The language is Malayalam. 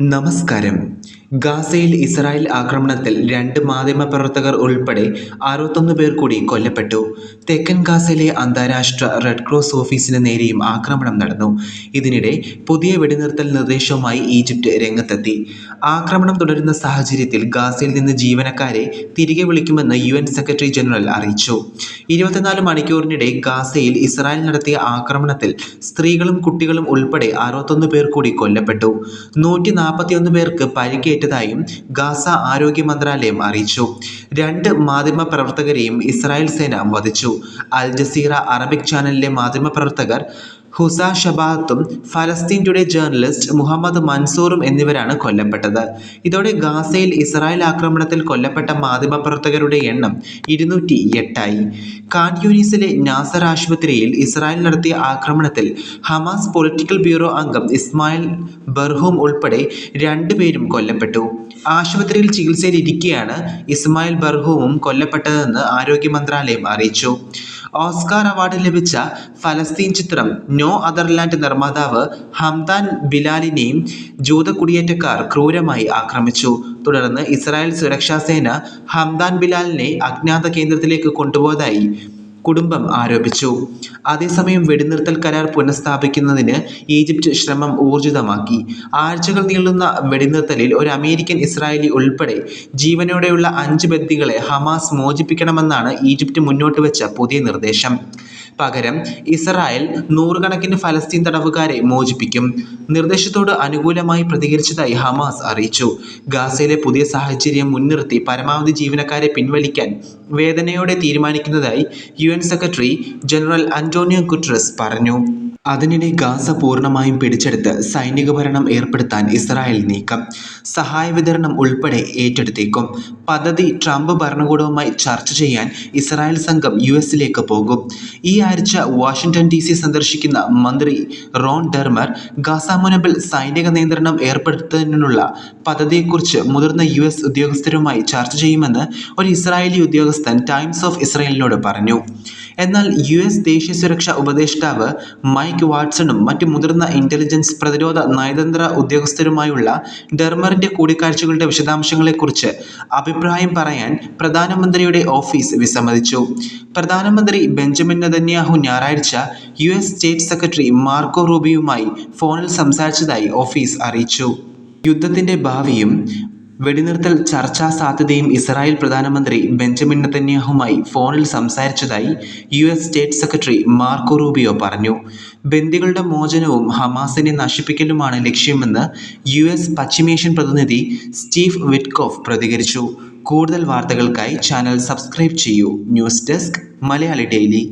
നമസ്കാരം. ഗാസയിൽ ഇസ്രായേൽ ആക്രമണത്തിൽ രണ്ട് മാധ്യമപ്രവർത്തകർ ഉൾപ്പെടെ അറുപത്തൊന്ന് പേർ കൂടി കൊല്ലപ്പെട്ടു. തെക്കൻ ഗാസയിലെ അന്താരാഷ്ട്ര റെഡ് ക്രോസ് ഓഫീസിന് നേരെയും ആക്രമണം നടന്നു. ഇതിനിടെ പുതിയ വെടിനിർത്തൽ നിർദ്ദേശവുമായി ഈജിപ്റ്റ് രംഗത്തെത്തി. ആക്രമണം തുടരുന്ന സാഹചര്യത്തിൽ ഗാസയിൽ നിന്ന് ജീവനക്കാരെ തിരികെ വിളിക്കുമെന്ന് യു സെക്രട്ടറി ജനറൽ അറിയിച്ചു. ഇരുപത്തിനാല് മണിക്കൂറിനിടെ ഗാസയിൽ ഇസ്രായേൽ നടത്തിയ ആക്രമണത്തിൽ സ്ത്രീകളും കുട്ടികളും ഉൾപ്പെടെ അറുപത്തൊന്ന് പേർ കൂടി കൊല്ലപ്പെട്ടു. നൂറ്റി നാൽപ്പത്തിയൊന്ന് പേർക്ക് പരിക്കേറ്റതായും ഗാസ ആരോഗ്യ മന്ത്രാലയം അറിയിച്ചു. രണ്ട് മാധ്യമ പ്രവർത്തകരെയും ഇസ്രായേൽ സേന വധിച്ചു. അൽ ജസീറ അറബിക് ചാനലിലെ മാധ്യമപ്രവർത്തകർ ഹുസ ഷബാത്തും ഫലസ്തീൻ ടുഡേ ജേർണലിസ്റ്റ് മുഹമ്മദ് മൻസൂറും എന്നിവരാണ് കൊല്ലപ്പെട്ടത്. ഇതോടെ ഗാസയിൽ ഇസ്രായേൽ ആക്രമണത്തിൽ കൊല്ലപ്പെട്ട മാധ്യമപ്രവർത്തകരുടെ എണ്ണം ഇരുന്നൂറ്റി എട്ടായി കാൻ യൂനിസിലെ നാസർ ആശുപത്രിയിൽ ഇസ്രായേൽ നടത്തിയ ആക്രമണത്തിൽ ഹമാസ് പൊളിറ്റിക്കൽ ബ്യൂറോ അംഗം ഇസ്മായിൽ ബർഹൂം ഉൾപ്പെടെ രണ്ടുപേരും കൊല്ലപ്പെട്ടു. ആശുപത്രിയിൽ ചികിത്സയിലിരിക്കെയാണ് ഇസ്മായിൽ ബർഹൂമും കൊല്ലപ്പെട്ടതെന്ന് ആരോഗ്യ മന്ത്രാലയം അറിയിച്ചു. ഓസ്കാർ അവാർഡ് ലഭിച്ച ഫലസ്തീൻ ചിത്രം നോ അതർലാൻഡ് നിർമ്മാതാവ് ഹംദാൻ ബിലാലിനെയും ജൂത കുടിയേറ്റക്കാർ ക്രൂരമായി ആക്രമിച്ചു. തുടർന്ന് ഇസ്രായേൽ സുരക്ഷാ സേന ഹംദാൻ ബിലാലിനെ അജ്ഞാത കേന്ദ്രത്തിലേക്ക് കൊണ്ടുപോയതായി കുടുംബം ആരോപിച്ചു. അതേസമയം വെടിനിർത്തൽ കരാർ പുനഃസ്ഥാപിക്കുന്നതിന് ഈജിപ്ത് ശ്രമം ഊർജിതമാക്കി. ആഴ്ചകൾ നീളുന്ന വെടിനിർത്തലിൽ ഒരു അമേരിക്കൻ ഇസ്രായേലി ഉൾപ്പെടെ ജീവനോടെയുള്ള അഞ്ച് ബന്ദികളെ ഹമാസ് മോചിപ്പിക്കണമെന്നാണ് ഈജിപ്ത് മുന്നോട്ട് വെച്ച പുതിയ നിർദ്ദേശം. പകരം ഇസ്രായേൽ നൂറുകണക്കിന് ഫലസ്തീൻ തടവുകാരെ മോചിപ്പിക്കും. നിർദ്ദേശത്തോട് അനുകൂലമായി പ്രതികരിച്ചതായി ഹമാസ് അറിയിച്ചു. ഗാസയിലെ പുതിയ സാഹചര്യം മുൻനിർത്തി പരമാവധി ജീവനക്കാരെ പിൻവലിക്കാൻ വേദനയോടെ തീരുമാനിക്കുന്നതായി UN secretary general Antonio Guterres പറഞ്ഞു. അതിനിടെ ഗാസ പൂർണമായും പിടിച്ചെടുത്ത് സൈനിക ഭരണം ഏർപ്പെടുത്താൻ ഇസ്രായേൽ നീക്കം. സഹായ വിതരണം ഉൾപ്പെടെ ഏറ്റെടുത്തേക്കും. പദ്ധതി ട്രംപ് ഭരണകൂടവുമായി ചർച്ച ചെയ്യാൻ ഇസ്രായേൽ സംഘം യു എസിലേക്ക് പോകും. ഈ ആഴ്ച വാഷിംഗ്ടൺ ഡി സി സന്ദർശിക്കുന്ന മന്ത്രി റോൺ ഡെർമർ ഗാസ മുനമ്പിൽ സൈനിക നിയന്ത്രണം ഏർപ്പെടുത്തുന്നതിനുള്ള പദ്ധതിയെക്കുറിച്ച് മുതിർന്ന യു എസ് ഉദ്യോഗസ്ഥരുമായി ചർച്ച ചെയ്യുമെന്ന് ഒരു ഇസ്രായേലി ഉദ്യോഗസ്ഥൻ ടൈംസ് ഓഫ് ഇസ്രായേലിനോട് പറഞ്ഞു. എന്നാൽ യു എസ് ദേശീയ സുരക്ഷാ ഉപദേഷ്ടാവ് മൈക്ക് വാട്സണും മറ്റ് മുതിർന്ന ഇന്റലിജൻസ് പ്രതിരോധ നയതന്ത്ര ഉദ്യോഗസ്ഥരുമായുള്ള ഡെർമറിന്റെ കൂടിക്കാഴ്ചകളുടെ വിശദാംശങ്ങളെക്കുറിച്ച് അഭിപ്രായം പറയാൻ പ്രധാനമന്ത്രിയുടെ ഓഫീസ് വിസമ്മതിച്ചു. പ്രധാനമന്ത്രി ബെഞ്ചമിൻ നെതന്യാഹു ഞായറാഴ്ച U S state secretary Marco റൂബിയുമായി ഫോണിൽ സംസാരിച്ചതായി ഓഫീസ് അറിയിച്ചു. യുദ്ധത്തിന്റെ ഭാവിയും വെടിനിർത്തൽ ചർച്ചാ സാധ്യതയും ഇസ്രായേൽ പ്രധാനമന്ത്രി ബെഞ്ചമിൻ നെതന്യാഹുമായി ഫോണിൽ സംസാരിച്ചതായി U S state secretary Marco Rubio പറഞ്ഞു. ബന്ദികളുടെ മോചനവും ഹമാസിനെ നശിപ്പിക്കലുമാണ് ലക്ഷ്യമെന്ന് യു എസ് പശ്ചിമേഷ്യൻ പ്രതിനിധി സ്റ്റീവ് വിറ്റ്കോഫ് പ്രതികരിച്ചു. കൂടുതൽ വാർത്തകൾക്കായി ചാനൽ സബ്സ്ക്രൈബ് ചെയ്യൂ. News desk Malayali daily.